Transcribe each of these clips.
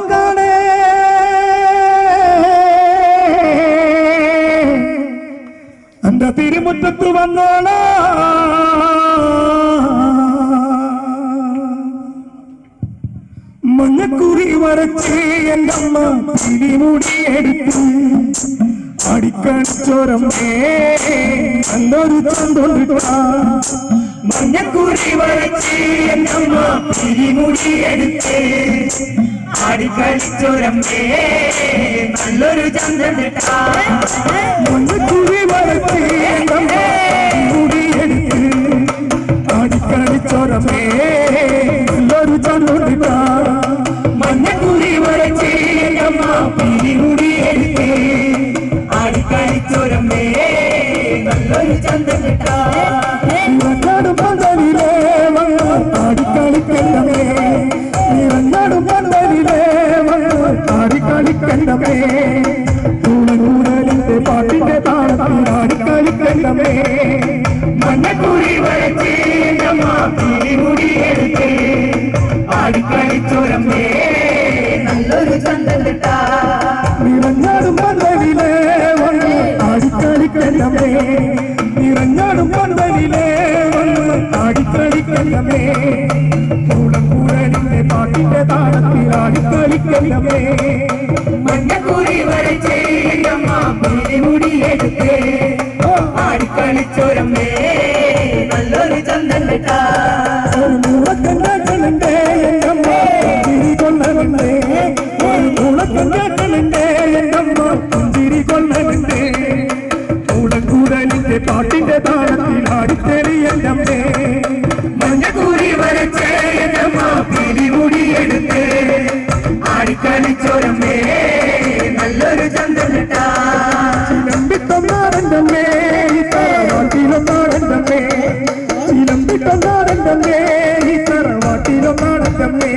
വാക്കാണ് എന്റെ തിരുമുറ്റത്ത് വന്നോളാ. മഞ്ഞക്കുറി വരച്ച് എന്റെ അമ്മ തിരിമുടി എടുത്ത് അടിക്കണിച്ചോരമ്മേ നല്ലൊരു തന്തൊണ്ടിട്ടാ മഞ്ഞക്കുറി വരച്ച് അമ്മ പിരിമുടി എടുത്ത് ആടിക്കളിച്ചൊരമ്മേ നല്ലൊരു ചന്ദ്രൻ തിരിമുടി എടുത്ത്. അടിക്കണിച്ചോരമ്മേ നല്ലൊരു ചന്ദ്രൻ മഞ്ഞക്കുറി വരച്ച് എന്നമ്മ പിരിമുടി എടുത്ത്. ആടിക്കളിച്ചൊരമ്മേ നല്ലൊരു ചന്ദ്രനിട്ടാ മഞ്ഞക്കുറി വരച്ച് എന്നമ്മ പിരിമുടി എടുത്ത് ആടിക്കളിച്ചൊരമ്മേ നല്ലൊരു ചന്ദ്രനിട്ടാ നിറഞ്ഞാടും പന്തലിലേ വന്ന് ആടിക്കളിക്കണ്ടമേ നിറഞ്ഞാടും പന്തലിലേ വന്ന് ആടിക്കളിക്കണ്ടമേ കൂടലിന്റെ പാട്ടിന്റെ താളത്തിൽ ആടിക്കളിക്കണ്ടമേ മഞ്ഞക്കുറി വരച്ച് എന്നമ്മ പാട്ടിന്റെ താളത്തിൽ ആടിത്തേറി എന്റമ്മേ മഞ്ഞക്കുറി വരച്ച് എന്നമ്മ പിരിമുടി എടുത്ത് തറവാട്ടിലൊന്നാടെന്റമ്മേ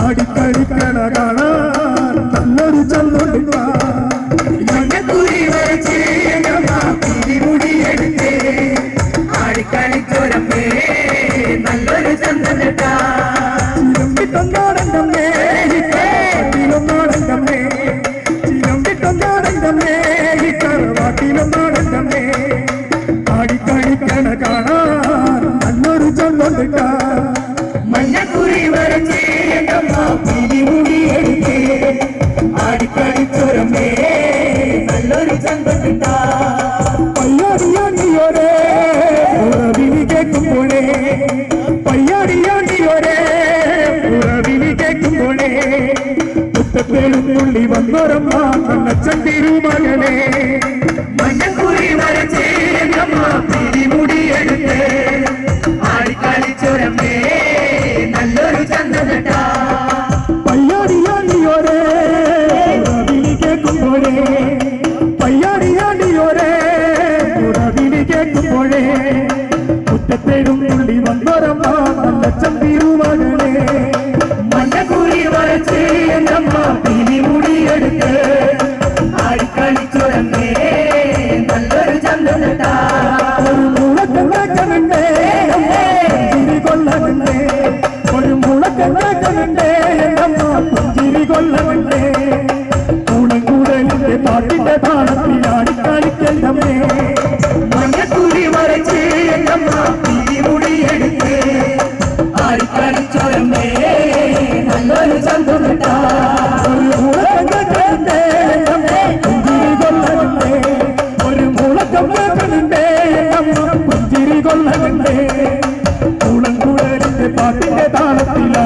ആടിക്കളിക്കണ കാണാൻ നല്ലൊരു ആടിക്കളിച്ചൊരമ്മേ നല്ലൊരു ചന്ദ്രനിട്ടാ കാണാൻ നല്ലൊരു ചന്ദ്രനുണ്ടാ ചന്ദ്രനിട്ടാ പയ്യാടിയാണ്ടിയോരേ ഉറവിനി കേൾക്കുമ്പോഴേ പയ്യാടിയാണ്ടിയോരേ ഉറവിനി കേൾക്കുമ്പോഴേ മുത്തപ്പേളുന്നുള്ളി വന്നോരമ്മ കണ്ണച്ചൻ തിരുമകനെ മഞ്ഞക്കുറി വരച്ച്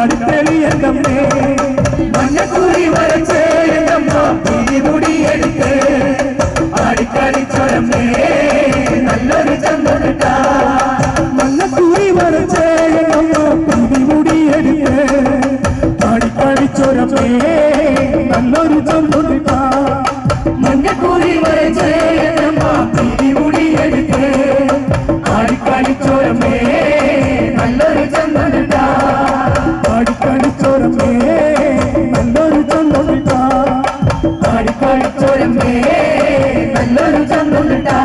താളത്തിൽ ആടിത്തെളിയണ്ടമേ മഞ്ഞക്കുറി വരച്ച് നമ്മ പിരിമുടി എടുത്ത് ആടിക്കളിച്ചൊരമ്മേ നല്ലൊരു ചന്ദ്രനട്ടാ മഞ്ഞക്കുറി വരച്ചേ നമ്മ പിടിമുടിയെടുത്ത് പാടിക്കളിച്ചൊരമേ നല്ലൊരു ചന്ത தந்துட்டா